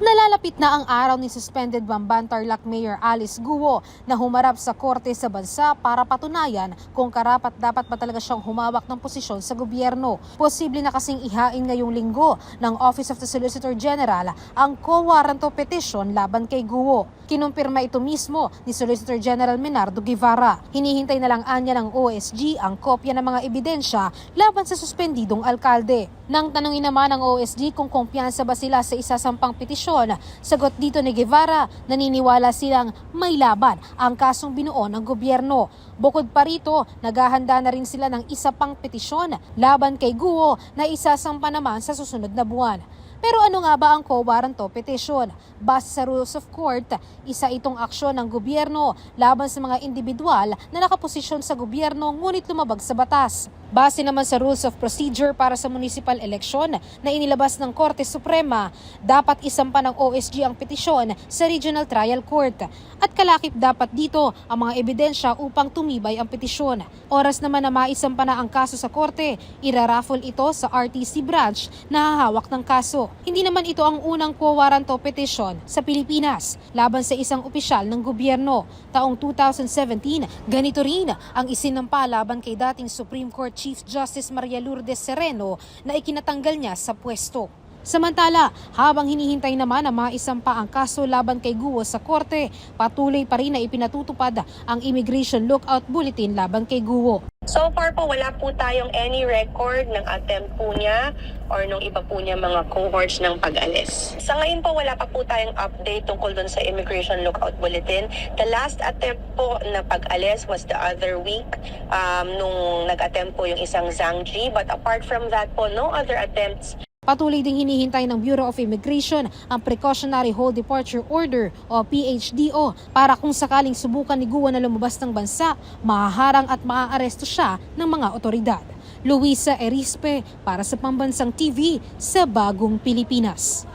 de Nalalapit na ang araw ni suspended Bamban Tarlac Mayor Alice Guo na humarap sa korte sa bansa para patunayan kung karapat dapat ba talaga siyang humawak ng posisyon sa gobyerno. Posible na kasing ihain ngayong linggo ng Office of the Solicitor General ang co-warranto petition laban kay Guo. Kinumpirma ito mismo ni Solicitor General Menardo Guevara. Hinihintay na lang anya ng OSG ang kopya ng mga ebidensya laban sa suspendidong alkalde. Nang tanungin naman ng OSG kung kumpiyansa ba sila sa isasampang petisyon, sagot dito ni Guevara, naniniwala silang may laban ang kasong binuo ng gobyerno. Bukod pa rito, naghahanda na rin sila ng isa pang petisyon laban kay Guo na isasampa naman sa susunod na buwan. Pero ano nga ba ang co-warranto petition? Base sa rules of court, isa itong aksyon ng gobyerno laban sa mga individual na nakaposisyon sa gobyerno ngunit lumabag sa batas. Base naman sa rules of procedure para sa municipal election na inilabas ng Korte Suprema, dapat isampa ng OSG ang petisyon sa Regional Trial Court. At kalakip dapat dito ang mga ebidensya upang tumibay ang petisyon. Oras naman na maisampa na ang kaso sa Korte, iraraffle ito sa RTC branch na hahawak ng kaso. Hindi naman ito ang unang co-warranto petition sa Pilipinas laban sa isang opisyal ng gobyerno. Taong 2017, ganito rin ang isinampa laban kay dating Supreme Court Chief Justice Maria Lourdes Sereno na ikinatanggal niya sa pwesto. Samantala, habang hinihintay naman na maisampa ang kaso laban kay Guo sa korte, patuloy pa rin na ipinatutupad ang Immigration Lookout Bulletin laban kay Guo. So far po, wala po tayong any record ng attempt po niya or nung iba po niya mga cohorts ng pag-alis. Sa ngayon po, wala pa po tayong update tungkol dun sa Immigration Lookout Bulletin. The last attempt po na pag-alis was the other week um, nung nag-attempt po yung isang Zhangji. But apart from that po, no other attempts Patuloy ding hinihintay ng Bureau of Immigration ang Precautionary Hold Departure Order o PHDO para kung sakaling subukan ni Guo na lumabas ng bansa, mahaharang at maaaresto siya ng mga otoridad. Luisa Erispe para sa Pambansang TV sa Bagong Pilipinas.